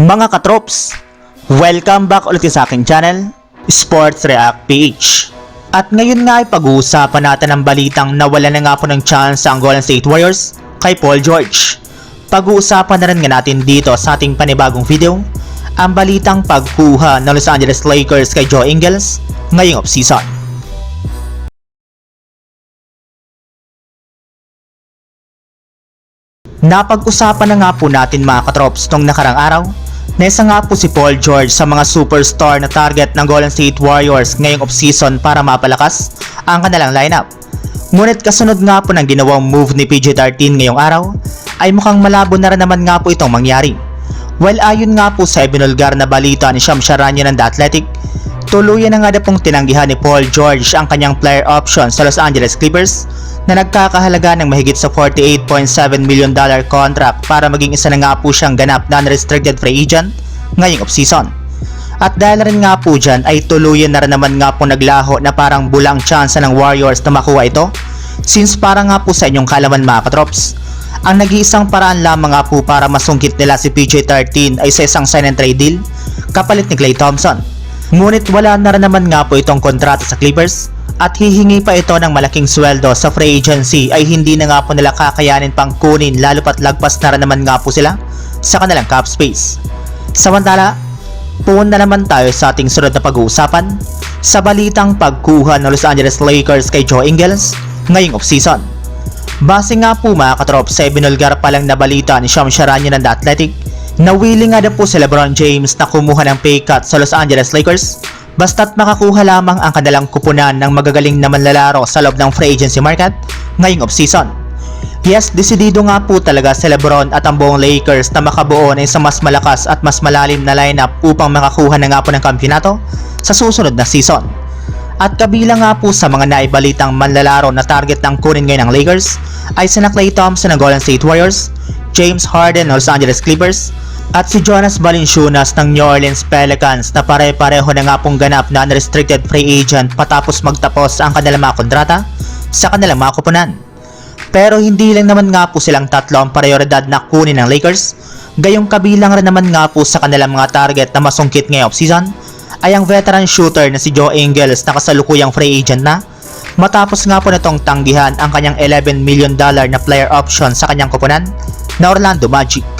Mga katrops, welcome back ulit sa aking channel, Sports React PH. At ngayon nga ay pag-uusapan natin ang balitang nawala na nga po ng chance ang Golden State Warriors kay Paul George. Pag-uusapan na rin nga natin dito sa ating panibagong video, ang balitang pagkuha ng Los Angeles Lakers kay Joe Ingles ngayong offseason. Napag-usapan na nga po natin mga katrops nung nakarang araw na isa nga po si Paul George sa mga superstar na target ng Golden State Warriors ngayong offseason para mapalakas ang kanilang lineup. Ngunit kasunod nga po ng ginawang move ni PG-13 ngayong araw ay mukhang malabo na rin naman nga po itong mangyari. Well ayon nga po sa ibinulgar na balita ni Sham Charania ng The Athletic, tuluyan na nga na pong tinanggihan ni Paul George ang kanyang player option sa Los Angeles Clippers na nagkakahalaga ng mahigit sa 48.7 million dollar contract para maging isa na nga po siyang ganap na unrestricted free agent ngayong offseason. At dahil rin nga po dyan ay tuluyan na rin naman nga po naglaho na parang bulang chance ng Warriors na makuha ito since para nga po sa inyong kalaman mga katrops. Ang nag-iisang paraan lamang nga po para masungkit nila si PJ13 ay sa isang sign and trade deal kapalit ni Klay Thompson. Ngunit wala na rin naman nga po itong kontrata sa Clippers at hihingi pa ito ng malaking sweldo sa free agency ay hindi na nga po nila kakayanin pang kunin lalo pat lagpas na rin naman nga po sila sa kanilang cap space. Samantala, Pumunta naman tayo sa ating sunod na pag-uusapan sa balitang pagkuha ng Los Angeles Lakers kay Joe Ingles ngayong offseason. Base nga po mga katrop sa ibinulgar pa lang na balita ni Sham Charania ng The Athletic na willing nga na po si Lebron James na kumuha ng pay cut sa Los Angeles Lakers basta't makakuha lamang ang kanilang kupunan ng magagaling na manlalaro sa loob ng free agency market ngayong offseason. Yes, desidido nga po talaga si Lebron at ang buong Lakers na makabuo ng isang mas malakas at mas malalim na lineup upang makakuha na nga po ng kampiyonato sa susunod na season. At kabilang nga po sa mga naibalitang manlalaro na target ng kunin ngayon ng Lakers ay sina Klay Thompson ng Golden State Warriors, James Harden ng Los Angeles Clippers, at si Jonas Valanciunas ng New Orleans Pelicans na pare-pareho na nga pong ganap na unrestricted free agent patapos magtapos ang kanilang mga kontrata sa kanilang mga kupunan. Pero hindi lang naman nga po silang tatlo ang prioridad na kunin ng Lakers, gayong kabilang rin naman nga po sa kanilang mga target na masungkit ngayong season ay ang veteran shooter na si Joe Ingles na kasalukuyang free agent na matapos nga po nitong tanggihan ang kanyang 11 million dollar na player option sa kanyang kupunan na Orlando Magic.